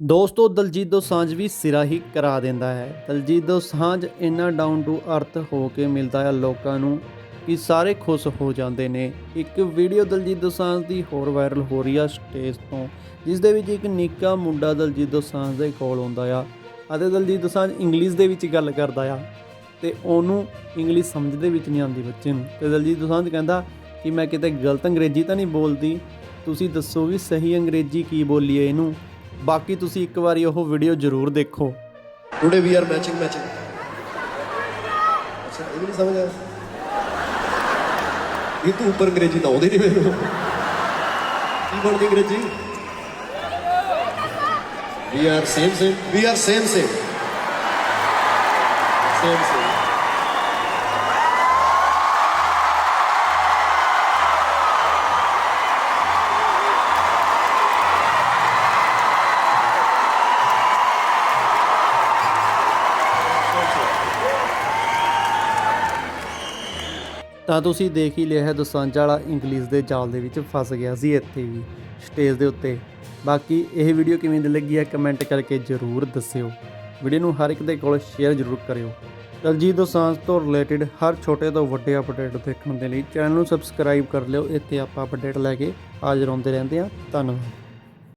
ਦੋਸਤੋ, ਦਲਜੀਤ ਦੋਸਾਂਝ ਵੀ ਸਿਰਾ ਹੀ ਕਰਾ ਦਿੰਦਾ ਹੈ। ਦਲਜੀਤ ਦੋਸਾਂਝ ਇੰਨਾ ਡਾਊਨ ਟੂ ਅਰਥ ਹੋ ਕੇ ਮਿਲਦਾ ਹੈ ਲੋਕਾਂ ਨੂੰ ਕਿ ਸਾਰੇ ਖੁਸ਼ ਹੋ ਜਾਂਦੇ ਨੇ। ਇੱਕ ਵੀਡੀਓ ਦਲਜੀਤ ਦੋਸਾਂਝ ਦੀ ਹੋਰ ਵਾਇਰਲ ਹੋ ਰਹੀ ਆ ਸਟੇਜ ਤੋਂ, ਜਿਸ ਦੇ ਵਿੱਚ ਇੱਕ ਨਿੱਕਾ ਮੁੰਡਾ ਦਲਜੀਤ ਦੋਸਾਂਝ ਦੇ ਕੋਲ ਆਉਂਦਾ ਆ ਅਤੇ ਦਲਜੀਤ ਦੋਸਾਂਝ ਇੰਗਲਿਸ਼ ਦੇ ਵਿੱਚ ਗੱਲ ਕਰਦਾ ਆ ਤੇ ਉਹਨੂੰ ਇੰਗਲਿਸ਼ ਸਮਝ ਦੇ ਵਿੱਚ ਨਹੀਂ ਆਉਂਦੀ ਬੱਚੇ ਨੂੰ। ਤੇ ਦਲਜੀਤ ਦੋਸਾਂਝ ਕਹਿੰਦਾ ਕਿ ਮੈਂ ਕਿਤੇ ਗਲਤ ਅੰਗਰੇਜ਼ੀ ਤਾਂ ਨਹੀਂ ਬੋਲਦੀ? ਤੁਸੀਂ ਦੱਸੋ ਵੀ ਸਹੀ ਅੰਗਰੇਜ਼ੀ ਕੀ ਬੋਲੀ ਹੈ ਇਹਨੂੰ? ਬਾਕੀ ਤੁਸੀਂ ਇੱਕ ਵਾਰੀ ਉਹ ਵੀਡੀਓ ਜ਼ਰੂਰ ਦੇਖੋ। Today we are matching matching ਅੱਛਾ, ਇਹ ਨਹੀਂ ਸਮਝ ਆਇਆ। ਇਹ ਤੂੰ ਉੱਪਰ ਅੰਗਰੇਜ਼ੀ ਤਾਂ ਆਉਂਦੀ ਨਹੀਂ ਮੈਨੂੰ। ਕੀ ਬਣਦੀ ਅੰਗਰੇਜ਼ੀ? We are same same we are same same same same ਤਾਂ ਤੁਸੀਂ ਦੇਖ ਹੀ ਲਿਆ ਹੈ, ਦੋਸਾਂਝ ਵਾਲਾ ਇੰਗਲਿਸ਼ ਦੇ ਜਾਲ ਦੇ ਵਿੱਚ ਫਸ ਗਿਆ ਸੀ ਇੱਥੇ ਵੀ, ਸਟੇਜ ਦੇ ਉੱਤੇ। ਬਾਕੀ ਇਹ ਵੀਡੀਓ ਕਿਵੇਂ ਦੀ ਲੱਗੀ ਹੈ, ਕਮੈਂਟ ਕਰਕੇ ਜ਼ਰੂਰ ਦੱਸਿਓ। ਵੀਡੀਓ ਨੂੰ ਹਰ ਇੱਕ ਦੇ ਕੋਲ ਸ਼ੇਅਰ ਜ਼ਰੂਰ ਕਰਿਓ। ਦਲਜੀਤ ਦੋਸਾਂਝ ਤੋਂ ਰਿਲੇਟਡ ਹਰ ਛੋਟੇ ਤੋਂ ਵੱਡੇ ਅਪਡੇਟ ਦੇਖਣ ਦੇ ਲਈ ਚੈਨਲ ਨੂੰ ਸਬਸਕ੍ਰਾਈਬ ਕਰ ਲਿਓ, ਇੱਥੇ ਆਪਾਂ ਅਪਡੇਟ ਲੈ ਕੇ ਹਾਜ਼ਰ ਹੁੰਦੇ ਰਹਿੰਦੇ ਹਾਂ। ਧੰਨਵਾਦ।